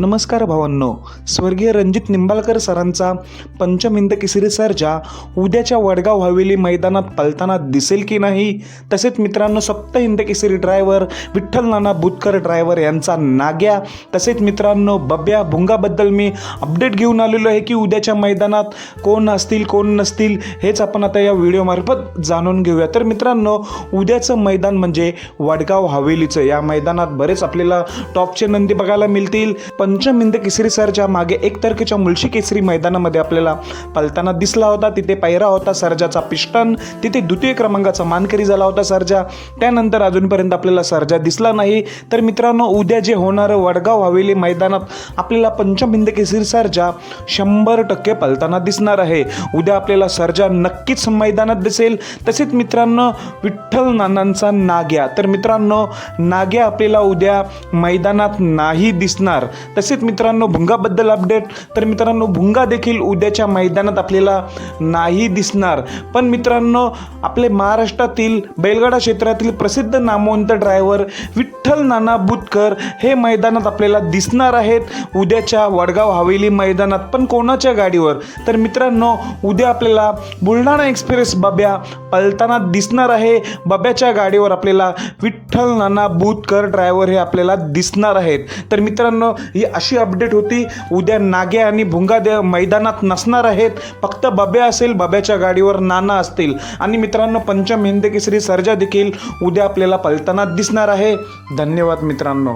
नमस्कार भावांनो. स्वर्गीय रणजित निंबाळकर सरांचा पंचमिंद केसरी सरजा उद्याच्या वडगाव हवेली मैदानात पलताना दिसेल की नाही? तसेच मित्रांनो सप्त हिंद केसरी ड्रायव्हर विठ्ठल नाना बुतकर ड्रायव्हर यांचा नाग्या. तसेच मित्रांनो बब्या भुंगाबद्दल मी अपडेट घेऊन आलेलो आहे की उद्याच्या मैदानात कोण असतील कोण नसतील हेच आपण आता या व्हिडिओमार्फत जाणून घेऊया. तर मित्रांनो उद्याचं मैदान म्हणजे वडगाव हवेलीचं. या मैदानात बरेच आपल्याला टॉपचे नंदी बघायला मिळतील. पण पंचमिंद केसरी सरजा मागे एक तारखेच्या मुळशी केसरी मैदानामध्ये आपल्याला पलताना दिसला होता तिथे पैरा होता सरजाचा पिस्टन तिथे द्वितीय क्रमांकाचा मानकरी झाला होता सर्जा. त्यानंतर अजूनपर्यंत आपल्याला सर्जा दिसला नाही. तर मित्रांनो उद्या जे होणारं वडगाव हवेली मैदानात आपल्याला पंचमिंद केसरी सरजा शंभर टक्के पलताना दिसणार आहे. उद्या आपल्याला सर्जा नक्कीच मैदानात दिसेल. तसेच मित्रांनो विठ्ठल नानांचा नाग्या. तर मित्रांनो नाग्या आपल्याला उद्या मैदानात नाही दिसणार. तसेच मित्रांनो भुंगाबद्दल अपडेट तर मित्रांनो भुंगा देखील उद्याच्या मैदानात आपल्याला नाही दिसणार. पण मित्रांनो आपले महाराष्ट्रातील बैलगाडा क्षेत्रातील प्रसिद्ध नामवंत ड्रायव्हर विठ्ठल नाना बुतकर हे मैदानात आपल्याला दिसणार आहेत. उद्याच्या वडगाव हवेली मैदानात पण कोणाच्या गाडीवर? तर मित्रांनो उद्या आपल्याला बुलढाणा एक्सप्रेस बब्या पलताना दिसणार आहे. बब्याच्या गाडीवर आपल्याला विठ्ठल नाना बुतकर ड्रायव्हर हे आपल्याला दिसणार आहेत. तर मित्रांनो ही अशी अपडेट होती. उद्या नागे आणि भुंगा दे मैदानात नसणार आहेत. फक्त बब्या असेल बब्याच्या गाडीवर नाना असतील. आणि मित्रांनो पंचम हिंदकेसरी सर्जा देखील उद्या आपल्याला पलताना दिसणार आहे. धन्यवाद मित्रांनो.